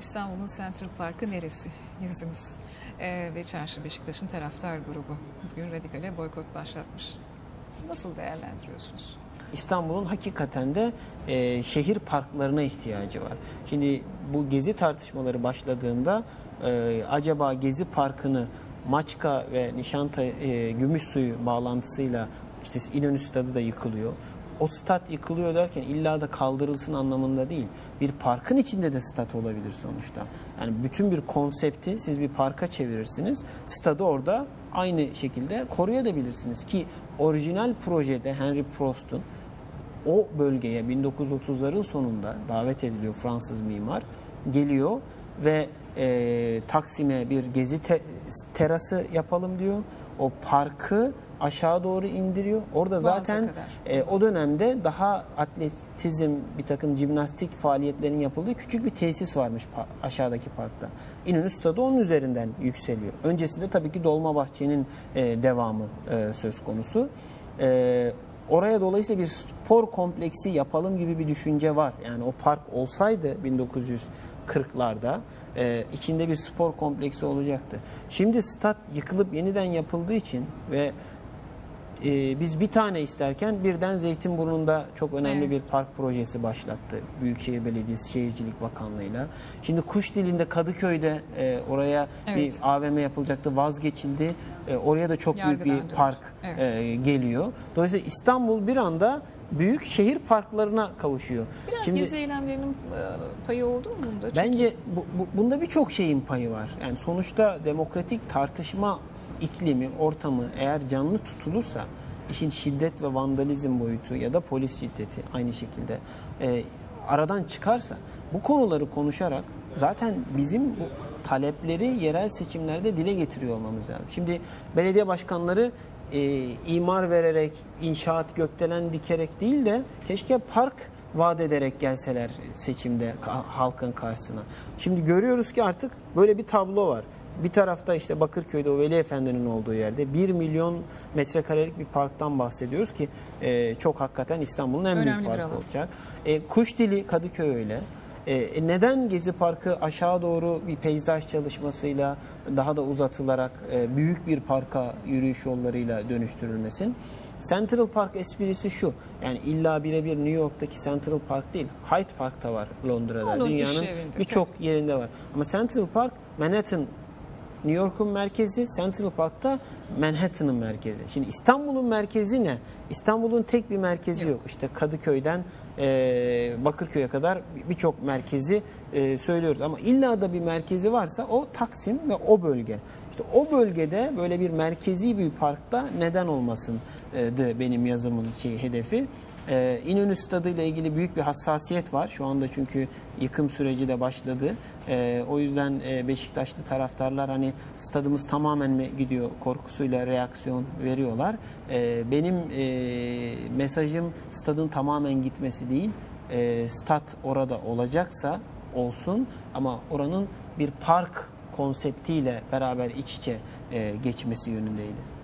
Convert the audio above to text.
İstanbul'un Central Park'ı neresi yazınız? Ee, ve Çarşı Beşiktaş'ın taraftar grubu bugün radikale boykot başlatmış. Nasıl değerlendiriyorsunuz? İstanbul'un hakikaten de e, şehir parklarına ihtiyacı var. Şimdi bu gezi tartışmaları başladığında e, acaba Gezi Parkı'nı Maçka ve Nişantay e, Gümüşsuyu bağlantısıyla işte İnönü Stadı da yıkılıyor. O stat yıkılıyor derken illa da kaldırılsın anlamında değil. Bir parkın içinde de stat olabilir sonuçta. Yani bütün bir konsepti siz bir parka çevirirsiniz. Stadı orada aynı şekilde koruyabilirsiniz ki orijinal projede Henry Prost'un o bölgeye 1930'ların sonunda davet ediliyor Fransız mimar. Geliyor ve e, Taksim'e bir gezi te- terası yapalım diyor. O parkı aşağı doğru indiriyor. Orada Boğaz'a zaten kadar. e, o dönemde daha atletizm, bir takım jimnastik faaliyetlerin yapıldığı küçük bir tesis varmış pa- aşağıdaki parkta. İnönü Stadı onun üzerinden yükseliyor. Öncesinde tabii ki Dolmabahçe'nin e, devamı e, söz konusu. E, oraya dolayısıyla bir spor kompleksi yapalım gibi bir düşünce var. Yani o park olsaydı 1940'larda e, içinde bir spor kompleksi olacaktı. Şimdi stat yıkılıp yeniden yapıldığı için ve e, biz bir tane isterken birden Zeytinburnu'nda çok önemli Evet. bir park projesi başlattı. Büyükşehir Belediyesi Şehircilik Bakanlığı'yla. Şimdi kuş dilinde Kadıköy'de e, oraya Evet. bir AVM yapılacaktı vazgeçildi. E, oraya da çok büyük bir park Evet. e, geliyor. Dolayısıyla İstanbul bir anda büyük şehir parklarına kavuşuyor. Biraz Şimdi gezi eylemlerinin e, payı oldu mu bunda? Çünkü bence bu, bu- bunda birçok şeyin payı var. Yani sonuçta demokratik tartışma iklimi, ortamı eğer canlı tutulursa işin şiddet ve vandalizm boyutu ya da polis şiddeti aynı şekilde e, aradan çıkarsa bu konuları konuşarak zaten bizim bu talepleri yerel seçimlerde dile getiriyor olmamız lazım. Şimdi belediye başkanları e, imar vererek, inşaat gökdelen dikerek değil de keşke park vaat ederek gelseler seçimde halkın karşısına. Şimdi görüyoruz ki artık böyle bir tablo var. Bir tarafta işte Bakırköy'de o Veli Efendi'nin olduğu yerde 1 milyon metrekarelik bir parktan bahsediyoruz ki e, çok hakikaten İstanbul'un en Önemli büyük parkı olacak. E, Kuş Dili Kadıköy öyle. E, neden Gezi Parkı aşağı doğru bir peyzaj çalışmasıyla daha da uzatılarak e, büyük bir parka yürüyüş yollarıyla dönüştürülmesin? Central Park esprisi şu. Yani illa birebir New York'taki Central Park değil. Hyde Park'ta var Londra'da. Onun Dünyanın birçok yerinde var. Ama Central Park Manhattan New York'un merkezi, Central Park'ta Manhattan'ın merkezi. Şimdi İstanbul'un merkezi ne? İstanbul'un tek bir merkezi yok. İşte Kadıköy'den e, Bakırköy'e kadar birçok merkezi e, söylüyoruz. Ama illa da bir merkezi varsa o Taksim ve o bölge. İşte o bölgede böyle bir merkezi bir parkta neden olmasın e, benim yazımın şey hedefi. Ee, İnönü Stadı ile ilgili büyük bir hassasiyet var. Şu anda çünkü yıkım süreci de başladı. Ee, o yüzden e, Beşiktaşlı taraftarlar hani stadımız tamamen mi gidiyor korkusuyla reaksiyon veriyorlar. Ee, benim e, mesajım stadın tamamen gitmesi değil. E, stat orada olacaksa olsun ama oranın bir park konseptiyle beraber iç içe e, geçmesi yönündeydi.